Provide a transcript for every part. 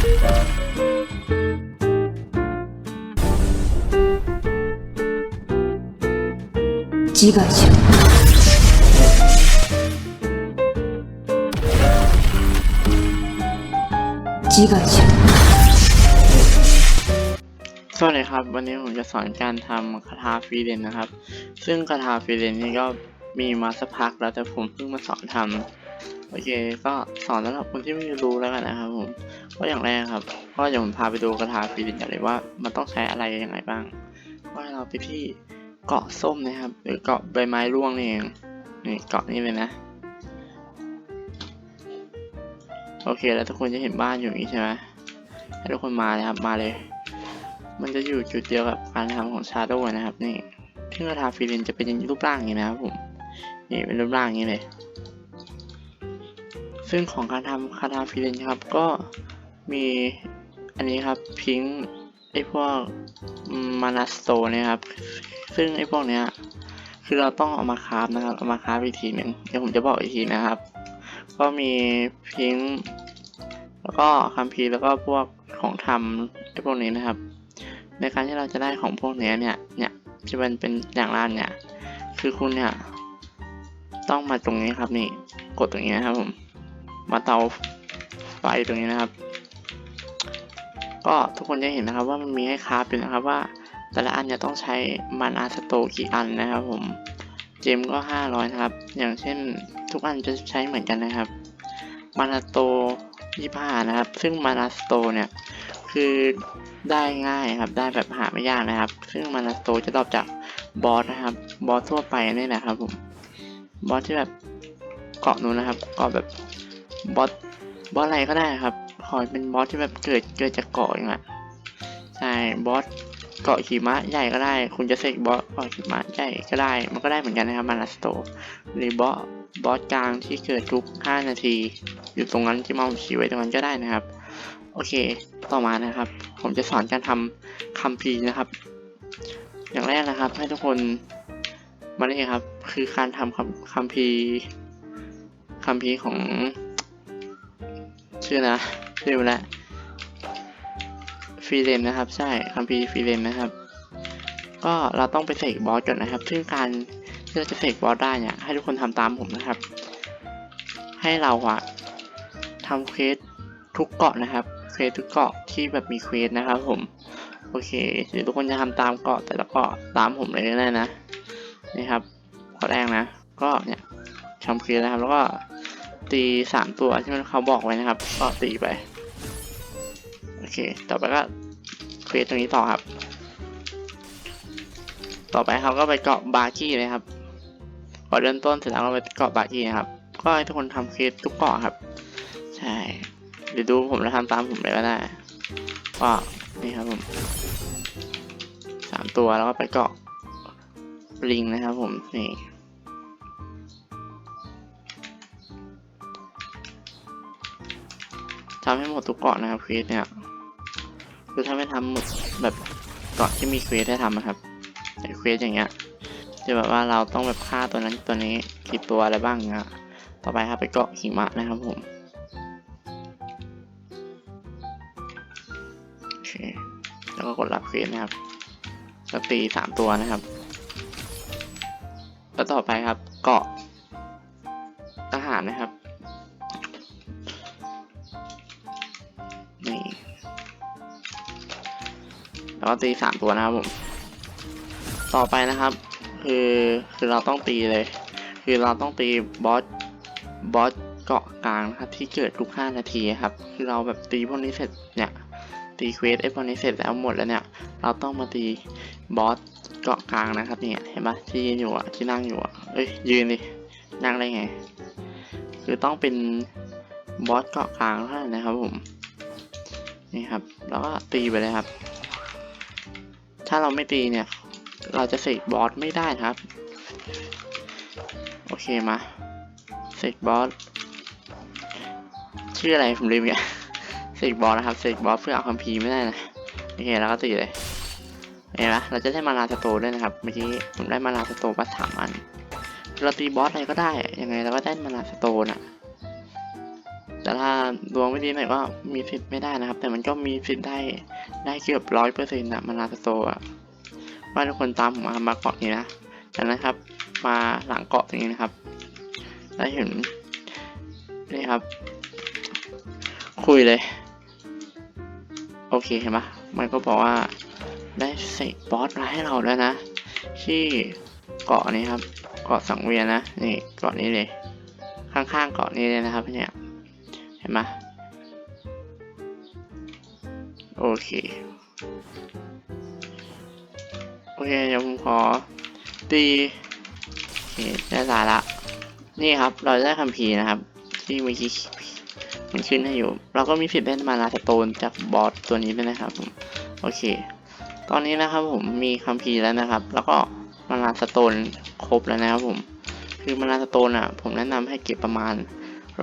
지가지로 지가지로 สวัสดีครับ วันนี้ผมจะสอนการทำคาถาฟรีเดนนะครับ ซึ่งคาถาฟรีเดนนี่ก็มีมาสักพักแล้วแต่ผมเพิ่งมาสอนทำ โอเค ก็สอนสำหรับคนที่ไม่รู้แล้วกันนะครับผมก็อย่างแรกครับ ก็เดี๋ยวผมพาไปดูคาถาฟรีเลนกันเลยว่ามันต้องใช้อะไรยังไงบ้าง ก็ให้เราไปที่เกาะส้มนะครับ หรือเกาะใบไม้ร่วงนี่เองนี่เกาะนี้เลยนะ โอเคแล้วทุกคนจะเห็นบ้านอยู่นี้ใช่ไหมให้ทุกคนมาเลยครับมาเลย มันจะอยู่จุดเดียวกับการทำของชาโดนะครับนี่ที่กระทาฟิลินจะเป็นรูปร่างอย่างนี้นะครับผมนี่เป็นรูปร่างอย่างนี้เลย ซึ่งของการทำคาทาฟิลินครับ ก็มีอันนี้ครับพิงไอพวกมานาสโตเนี่ยครับ ซึ่งไอพวกเนี้ยคือเราต้องเอามาคราฟนะครับ เอามาคราฟอีกทีหนึ่งเดี๋ยวผมจะบอกอีกทีนะครับ ก็มีพิงแล้วก็คัมภีแล้วก็พวกของทำไอพวกนี้นะครับ ในการที่เราจะได้ของพวกเนี้ยเนี่ย เนี่ยที่มันเป็นอย่างล่างเนี่ย คือคุณเนี่ย ต้องมาตรงนี้ครับนี่ กดตรงนี้นะครับผม มาเตาไฟตรงนี้นะครับ ก็ทุกคนจะเห็นนะครับว่ามันมีให้คราฟอยู่นะครับว่า แต่ละอันเนี่ยต้องใช้มานาสโตกี่อันนะครับผมเจมก็ 500นะครับ อย่างเช่นทุกอันจะใช้เหมือนกันนะครับ มานาโต25นะครับ ซึ่งมานาสโตเนี่ย คือได้ง่ายครับ ได้แบบหาไม่ยากนะครับ ซึ่งมานาสโตจะตอบจากบอสนะครับ บอสทั่วไปนี่แหละครับผม บอสที่แบบเกาะนู้นนะครับเกาะแบบ บอสบอสอะไรก็ได้ครับ ขอให้เป็นบอสที่แบบเกิดเกิดจากเกาะอย่างเงี้ยใช่บอสเกาะหิมะใหญ่ก็ได้ คุณจะเสกบอสเกาะหิมะใหญ่ก็ได้ มันก็ได้เหมือนกันนะครับมานาสโตหรือบอสบอสกลางที่เกิดทุก 5 นาที อยู่ตรงนั้นที่มองชี้ไว้ตรงนั้นก็ได้นะครับ โอเคต่อมานะครับ ผมจะสอนการทำคัมภีร์นะครับ อย่างแรกนะครับ ให้ทุกคนมานี่ครับ คือการทำคัมคัมภีร์คัมภีร์ของ ชื่อนะชื่อไปแล้วฟรีเลนนะครับ ใช่คัมภีฟรีเลนนะครับ ก็เราต้องไปเสกบอสก่อนนะครับ ซึ่งการที่เราจะเสกบอสได้เนี่ยให้ทุกคนทำตามผมนะครับ ให้เราอะทำเควสทุกเกาะนะครับเควสทุกเกาะที่แบบมีเควสนะครับ ผม โอเคเดี๋ยวทุกคนจะทำตามเกาะแต่ละเกาะตามผมเลยได้นะนี่ครับข้อแรกนะ ก็เนี่ยทำเควสนะครับแล้วก็ ตีสามตัวที่มันเขาบอกไว้นะครับ ก็ตีไป โอเค ต่อไปก็เควสตรงนี้ต่อครับ ต่อไปเขาก็ไปเกาะบาร์กี้เลยครับพอเริ่มต้นเสร็จแล้วก็ไปเกาะบาร์กี้นะครับ ก็ให้ทุกคนทำเคสทุกเกาะครับ ใช่ เดี๋ยวดูผมแล้วทำตามผมเลยก็ได้ก็นี่ครับผมสามตัวแล้วก็ไปเกาะลิงนะครับผม นี่ ทำให้หมดทุกเกาะนะครับเควสเนี่ยคือถ้าไม่ทำหมดแบบเกาะที่มีเควสให้ทำนะครับแต่เควสอย่างเงี้ยจะแบบว่าเราต้องแบบฆ่าตัวนั้นตัวนี้กี่ตัวอะไรบ้างเงี้ยต่อไปครับไปเกาะหิมะนะครับผมโอเคแล้วก็กดรับเควสนะครับแล้วตีสามตัวนะครับแล้วต่อไปครับเกาะทหารนะครับ แล้วก็ตีสามตัวนะครับผม ต่อไปนะครับ คือคือเราต้องตีเลย คือเราต้องตีบอสบอสเกาะกลางนะครับที่เกิดทุก 5 นาทีครับ คือเราแบบตีพวกนี้เสร็จเนี่ยตีเควสไอ้พวกนี้เสร็จแล้วหมดแล้วเนี่ย เราต้องมาตีบอสเกาะกลางนะครับเนี่ยเห็นปะที่ยืนอยู่อะที่นั่งอยู่อะเอ้ยยืนดินั่งได้ไง คือต้องเป็นบอสเกาะกลางเท่านั้นนะครับผมนี่ครับ แล้วก็ตีไปเลยครับ ถ้าเราไม่ตีเนี่ย เราจะเสกบอสไม่ได้ครับ โอเคมาเสกบอสชื่ออะไรผมลืมอีกเสกบอสนะครับเสกบอสเพื่อเอาคัมภีร์ไม่ได้นะโอเคแล้วก็ตีเลยเห็นไหมเราจะได้มานาสโตด้วยนะครับเมื่อกี้ผมได้มานาสโตมาสามอันเราตีบอสอะไรก็ได้ยังไงเราก็ได้มานาสโตน่ะแต่ถ้าดวงไม่ดีหน่อยก็มีสิทธิ์ไม่ได้นะครับ แต่มันก็มีสิทธิ์ได้ ได้เกือบร้อยเปอร์เซ็นต์อะมานาโตอะว่าทุกคนตามผมมามาเกาะนี้นะจากนั้นครับ มาหลังเกาะตรงนี้นะครับได้เห็นนี่ครับ คุยเลย โอเคเห็นปะมันก็บอกว่าได้เสกบอสมาให้เราแล้วนะ ที่เกาะนี้ครับเกาะสังเวียนนะนี่เกาะนี้เลย ข้างๆเกาะนี้เลยนะครับเนี่ยเห็นไหม โอเค โอเค เดี๋ยวผมขอตีโอเคได้สาระนี่ครับ เราได้คัมภีร์นะครับ ที่เมื่อกี้มันขึ้นให้อยู่ เราก็มีสิทธิ์ได้มาลาสโตนจากบอสตัวนี้ด้วยนะครับผมโอเค ตอนนี้นะครับผมมีคัมภีร์แล้วนะครับ แล้วก็มาลาสโตนครบแล้วนะครับผม คือมาลาสโตนอะ ผมแนะนำให้เก็บประมาณ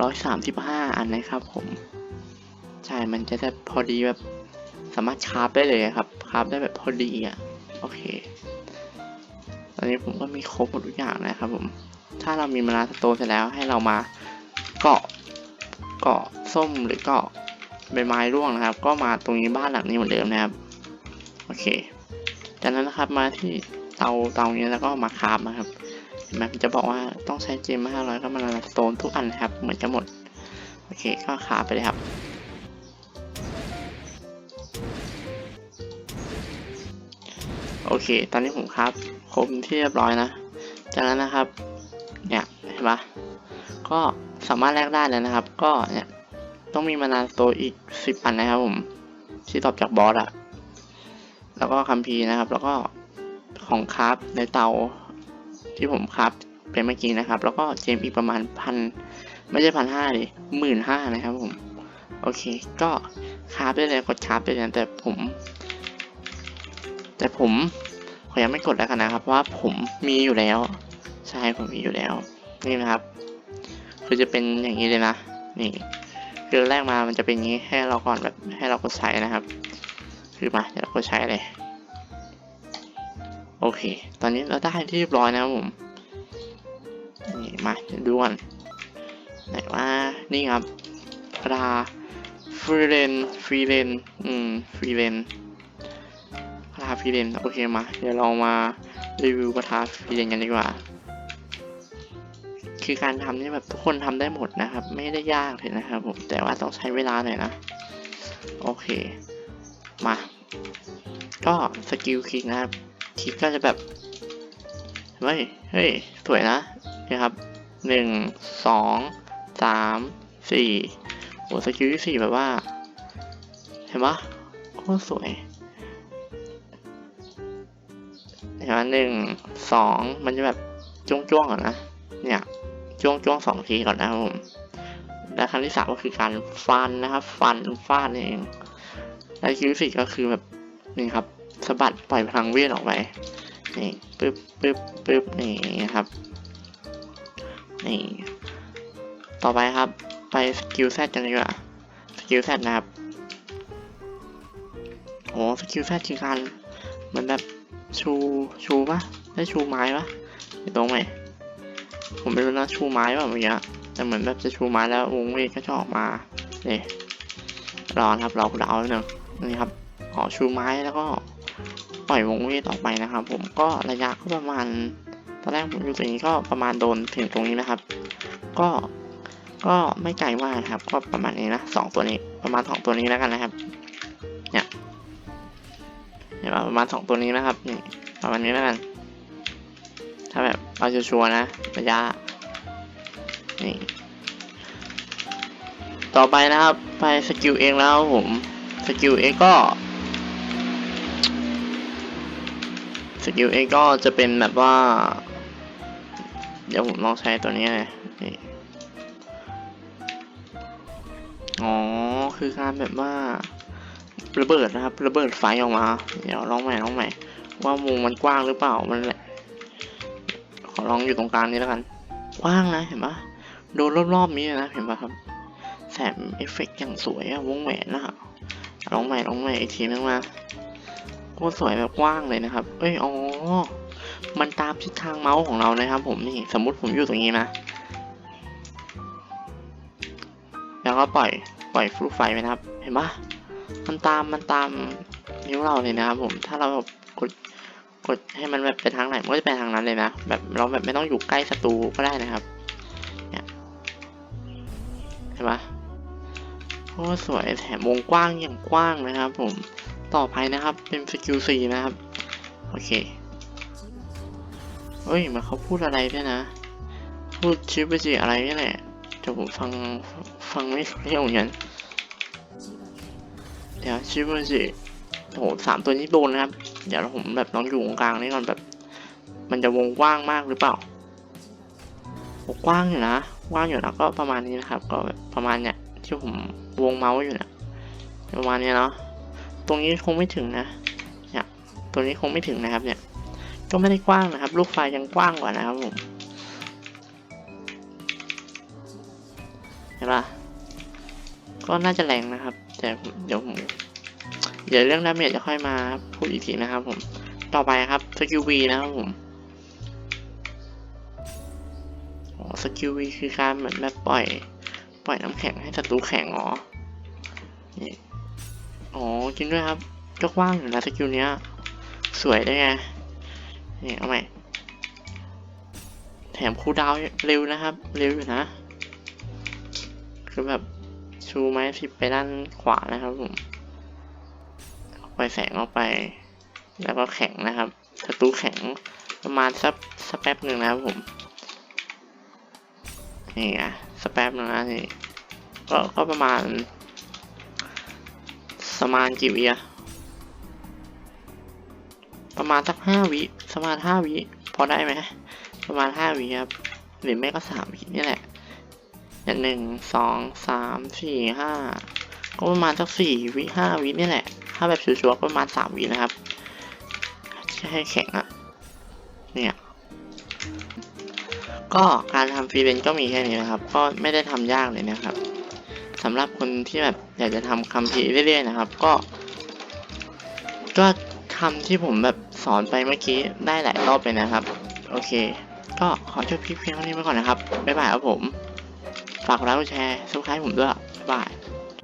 ร้อยสามสิบห้าอันนะครับผม ใช่ มันจะได้พอดีแบบ สามารถคราฟได้เลยครับคราฟได้แบบพอดีอะโอเค ตอนนี้ผมก็มีครบหมดทุกอย่างนะครับผมถ้าเรามีมานาสโตเสร็จแล้วให้เรามาเกาะเกาะส้มหรือเกาะใบไม้ร่วงนะครับ ก็มาตรงนี้บ้านหลังนี้เหมือนเดิมนะครับโอเค จากนั้นนะครับมาที่เตาเตานี้แล้วก็มาคราฟนะครับเห็นไหมมันจะบอกว่าต้องใช้เจมห้าร้อยก็มานาสโตนทุกอันนะครับ เหมือนจะหมดโอเคก็ขาไปเลยครับ โอเค ตอนนี้ผมครับครบที่เรียบร้อยนะ จากนั้นนะครับ เนี่ยเห็นปะก็สามารถแลกได้เลยนะครับ ก็เนี่ยต้องมีมานาโตอีกสิบอันนะครับผมที่ตอบจากบอสอะแล้วก็คัมภีร์นะครับ แล้วก็ของคราฟในเตาที่ผมคราฟเป็นเมื่อกี้นะครับ แล้วก็เจมอีกประมาณพันไม่ใช่พันห้าดิหมื่นห้านะครับผม โอเค ก็คราฟได้เลยกดคราฟได้เลยแต่ผม แต่ผมขอยังไม่กดแล้วกันนะครับเพราะว่าผมมีอยู่แล้ว ใช่ผมมีอยู่แล้ว นี่นะครับ คือจะเป็นอย่างนี้เลยนะ นี่คือแรกมามันจะเป็นอย่างนี้ให้เราก่อนแบบให้เรากดใช้นะครับ คือมาเดี๋ยวเรากดใช้เลยโอเค ตอนนี้เราได้ที่เรียบร้อยนะครับผม นี่มาเดี๋ยวดูก่อนไหนว่านี่ครับปลาฟรีเลนฟรีเลนอืมฟรีเลน ปลาฟรีเลนโอเคมา เดี๋ยวเรามารีวิวปลาฟรีเลนกันดีกว่า คือการทำนี่แบบทุกคนทำได้หมดนะครับ ไม่ได้ยากเลยนะครับผม แต่ว่าต้องใช้เวลาหน่อยนะ โอเค มา ก็สกิลคลิกนะครับ คลิกก็จะแบบ เฮ้ย เฮ้ย สวยนะนี่ครับหนึ่งสองสามสี่โอ้สกิลที่สี่แบบว่า เห็นปะโคตรสวย หนึ่งสองมันจะแบบจ้วงจ้วงๆก่อนนะ เนี่ยจ้วงจ้วงๆสองทีก่อนนะครับผมและครั้งที่สามก็คือการฟันนะครับ ฟันฟาดนี่เองและคิวสี่ก็คือแบบนี่ครับสะบัดปล่อยพลังเวทออกไปนี่ปึ๊บปึ๊บปึ๊บนี่ครับนี่ต่อไปครับไปสกิลแซดกันดีกว่าสกิลแซดนะครับโอ้สกิลแซดคือการเหมือนแบบ ชูชูปะได้ชูไม้ปะอยู่ตรงไหนผมไม่รู้นะชูไม้ปะเมื่อกี้แต่เหมือนแบบจะชูไม้แล้ววงเวทก็จะออกมานี่รอครับรอคุณเอาหนึ่งนี่ครับขอชูไม้แล้วก็ปล่อยวงเวทออกไปนะครับ ผมก็ระยะก็ประมาณตอนแรกผมอยู่ตรงนี้ก็ประมาณโดนถึงตรงนี้นะครับ ก็ก็ไม่ไกลมากครับ ก็ประมาณนี้นะสองตัวนี้ประมาณสองตัวนี้แล้วกันนะครับ เห็นปะประมาณสองตัวนี้นะครับนี่ประมาณนี้แล้วกัน ถ้าแบบเอาชัวร์ๆนะระยะนี่ต่อไปนะครับ ไปสกิลเองแล้วผมสกิลเองก็สกิลเองก็จะเป็นแบบว่า เดี๋ยวผมลองใช้ตัวนี้เลยนี่อ๋อ คือการแบบว่า ระเบิดนะครับ ระเบิดไฟออกมา เดี๋ยวลองใหม่ลองใหม่ ว่าวงมันกว้างหรือเปล่ามันแหละขอลองอยู่ตรงกลางนี้แล้วกันกว้างนะเห็นปะโดนรอบๆนี้นะเห็นปะครับแถมเอฟเฟกต์อย่างสวยอะวงแหวนนะลองใหม่ลองใหม่อีกทีนึงมาโคตรสวยแบบกว้างเลยนะครับ เอ้ยอ๋อมันตามทิศทางเมาส์ของเรานะครับ ผมนี่สมมุติผมอยู่ตรงนี้นะแล้วก็ปล่อยปล่อยฟลุกไฟไปนะครับ เห็นปะ มันตามมันตามนิ้วเราเลยนะครับผมถ้าเรากดกดให้มันแบบไปทางไหนมันก็จะไปทางนั้นเลยนะ แบบเราแบบไม่ต้องอยู่ใกล้ศัตรูก็ได้นะครับเนี่ยเห็นปะโอ้สวยแถมวงกว้างอย่างกว้างนะครับ ผมต่อไปนะครับเป็นสกิลซีนะครับโอเคเฮ้ยมันเขาพูดอะไรด้วยนะ พูดชิปจิอะไรนี่แหละแต่ผมฟังฟังไม่ไม่ออกเหมือนกัน เดี๋ยวชิปจิโอ้โหสามตัวนี้โดนนะครับ เดี๋ยวผมแบบลองอยู่ตรงกลางนี่ก่อนแบบ มันจะวงกว้างมากหรือเปล่าโกว้างอยู่นะกว้างอยู่นะก็ประมาณนี้นะครับ ก็ประมาณเนี้ยที่ผมวงเมาส์อยู่เนี่ยประมาณนี้เนาะตรงนี้คงไม่ถึงนะเนี่ยตรงนี้คงไม่ถึงนะครับ เนี่ย ก็ไม่ได้กว้างนะครับ ลูกไฟยังกว้างกว่านะครับผมเห็นปะ ก็น่าจะแรงนะครับ แต่เดี๋ยวผมเดี๋ยวเรื่องดาเมจจะค่อยมาพูดอีกทีนะครับผม ต่อไปครับสกิลวีนะครับผมอ๋อสกิลวีคือการเหมือนแบบปล่อย ปล่อยน้ำแข็งให้ศัตรูแข็งอ๋ออ๋อจริงด้วยครับก็กว้างอยู่นะสกิลเนี้ย สวยได้ไง นี่เอาใหม่แถมคูดาวเร็วนะครับ เร็วอยู่นะ คือแบบ ชูไม้สิบไปด้านขวานะครับผมออกไปแสงออกไป แล้วก็แข็งนะครับศัตรูแข็งประมาณสักสักแป๊บหนึ่งนะครับผมนี่อะสักแป๊บหนึงนะนี่ก็ก็ประมาณประมาณกี่วิอะประมาณสักห้าวิประมาณห้าวิพอได้ไหมประมาณห้าวิครับหรือไม่ก็สามวินี่แหละ หนึ่งสองสามสี่ห้าก็ประมาณสักสี่วิห้าวินี่แหละ ถ้าแบบชัวร์ๆก็ประมาณสามวินะครับจะให้แข็งอะเนี่ยก็การทำฟรีเลนก็มีแค่นี้นะครับ ก็ไม่ได้ทำยากเลยนะครับสำหรับคนที่แบบอยากจะทำคัมภีร์เรื่อยๆนะครับ ก็ ก็ทำที่ผมแบบสอนไปเมื่อกี้ได้หลายรอบเลยนะครับ โอเค ก็ขอจบคลิปเพียงเท่านี้ไปก่อนนะครับ บ๊ายบายครับผม ฝากกดไลค์กดแชร์ซับสไครต์ผมด้วยบ๊ายบาย